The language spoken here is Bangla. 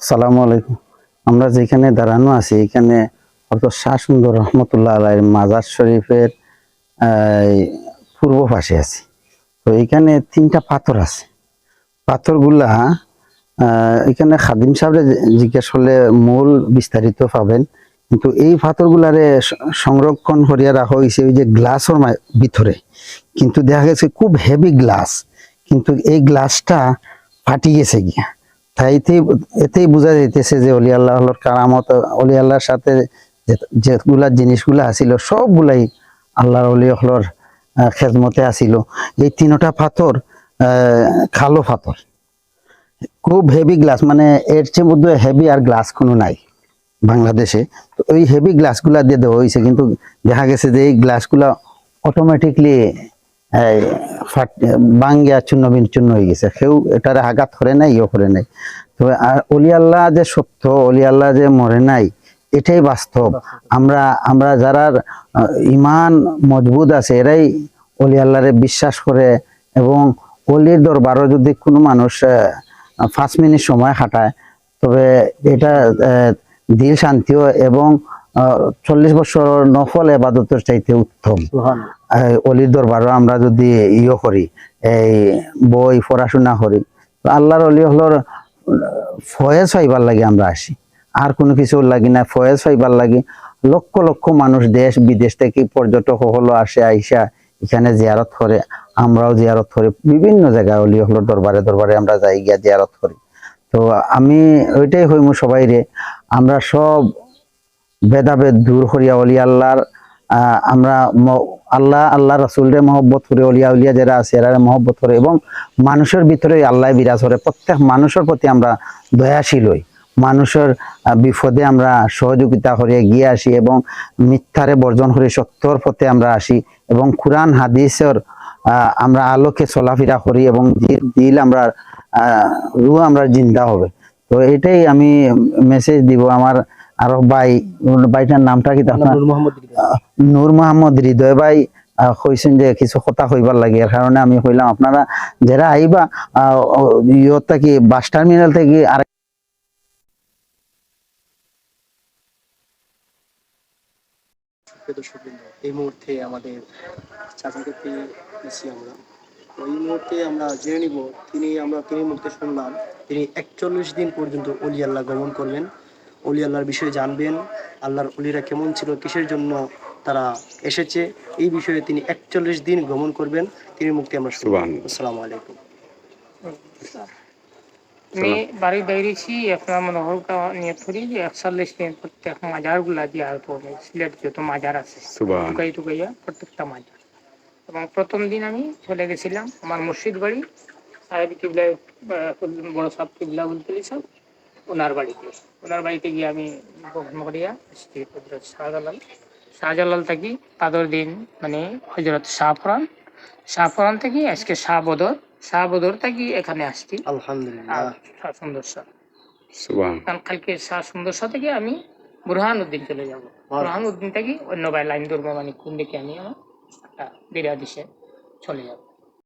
সালামু আলাইকুম। আমরা যেখানে দাঁড়ানো আছি, এখানে অত শাহ সুন্দর রহমতুল্লাহ আলাই মাজার শরীফের পূর্ব পাশে আছি। তো এখানে তিনটা পাথর আছে। পাথরগুলা এখানে খাদিম সাহেব জিজ্ঞেস করলে মূল বিস্তারিত পাবেন। কিন্তু এই পাথরগুলারে সংরক্ষণ করিয়া রাখা হয়েছে ওই যে গ্লাসের ভিতরে। কিন্তু দেখা গেছে খুব হেভি গ্লাস কিন্তু এই গ্লাসটা ফাটি গেছে গিয়া। তাই এতেই বোঝা যাইতেছে যে অলি আল্লাহর কারামত, অলি আল্লাহর সাথে যেগুলা জিনিসগুলা আছিল সবগুলাই আল্লাহর অলি আল্লাহর খেদমতে আসিল। এই তিনটা পাথর খালো পাথর। খুব হেভি গ্লাস মানে এর চেয়ে মধ্যে হেভি আর গ্লাস কোনো নাই বাংলাদেশে। তো ওই হেভি গ্লাসগুলা দিয়ে দেওয়া হয়েছে, কিন্তু দেখা গেছে যে এই গ্লাসগুলা অটোমেটিকলি বাঙ্গিয়া চূর্ণ বিচ্ছিন্ন হয়ে গেছে। কেউ এটারে আঘাত করে নাই ইয়ে করে নাই। তবে অলি আল্লাহ যে সত্য, অলি আল্লাহ যে মরে নাই, এটাই বাস্তব। আমরা আমরা যারা ইমান মজবুত আছে, এরাই অলি আল্লাহরে বিশ্বাস করে এবং অলির দরবারও যদি কোনো মানুষ পাঁচ মিনিট সময় হাঁটায়, তবে এটা দিল শান্তিও এবং চল্লিশ বছর নফল এবাদতের চাইতে উত্তম। অলির দরবারও আমরা যদি ইয়ে করি এই বই পড়াশোনা করি আল্লাহর অলি হলোর ফয়েজ পাইবার লাগে আমরা আসি। আর কোনো কিছু লাগি না ফয়েজ পাইবার লাগে। লক্ষ লক্ষ মানুষ দেশ বিদেশ থেকে পর্যটক হলো আসে আইসা এখানে জিয়ারত করে। আমরাও জিয়ারত করি। বিভিন্ন জায়গায় অলি হলোর দরবারে দরবারে আমরা যাই গিয়া জিয়ারত করি। তো আমি ওইটাই হইমু সবাই রে আমরা সব ভেদাভেদ দূর করিয়া অলি আল্লাহর আমরা আল্লাহ আল্লাহ রাসুলরে মহব্বত করে অলিয়া উলিয়া যারা আছে এরা মহব্বত করে এবং মানুষের ভিতরে আল্লাহ বিরাজ করে। প্রত্যেক মানুষের প্রতি আমরা দয়াশীল হই মানুষের বিপদে আমরা সহযোগিতা করিয়া গিয়ে আসি এবং মিথ্যারে বর্জন করে সত্যর পথে আমরা আসি এবং কোরআন, হাদিসের আমরা আলোকে চলাফেরা করি এবং দিল আমরা রু আমরা জিন্দা হবে। তো এটাই আমি মেসেজ দিব আমার আরও ভাই ভাইটার নামটা কি আপনার? নূর মোহাম্মদ হৃদয় ভাই কইছেন যে কিছু কথা কইবার লাগে। এর কারণে আমি কইলাম আপনারা যারা আইবা ও- থেকে বাস টার্মিনাল থেকে আর এই মুহূর্তে আমাদের চাচাকে পেয়ে আমরা। তো মুহূর্তে আমরা জেনে নিব তিনি আমরা তিনি মুহূর্তে শুনলাম তিনি একচল্লিশ দিন পর্যন্ত অলি আল্লাহ গমন করবেন অলি আল্লাহর বিষয়ে জানবেন আল্লাহর অলিরা কেমন ছিল কিসের জন্য তারা এসেছে এই বিষয়ে তিনি একচল্লিশ দিন গমন করবেন তিনি মুক্তি আমরা আসসালামু আলাইকুম। আমি বাড়ি বেরিয়েছি নিয়ে ধরি যে একচল্লিশ দিন প্রত্যেক মাজারগুলা দিয়ে আর পড়বে সিলেট যত মাজার আছে। টুকাই টুকাইয়া প্রত্যেকটা মাজার। এবং প্রথম দিন আমি চলে গেছিলাম আমার মুর্শিদ বাড়ি সাহেব কিবলা বড় সাহেব কিবলা বলতে সাহেব ওনার বাড়িতে। ওনার বাড়িতে গিয়ে আমি গ্রহণ করিয়া এসেছি হজরত শাহজালাল। শাহজালাল থাকি তাদের দিন মানে হজরত শাহফরান। শাহফরান থেকে আজকে শাহ বদর শাহ বদর থেকে এখানে আসছি। আলহামদুলিল্লাহ। শাহ সুন্দর শাহ কারণ কালকে শাহ সুন্দর শাহ থেকে আমি বুরহান উদ্দিন চলে যাব। বুরহান উদ্দিন থেকে অন্য ভাই লাইন ধরবো মানে কোন দিকে আমি আমার একটা বিরাদিসে চলে যাব।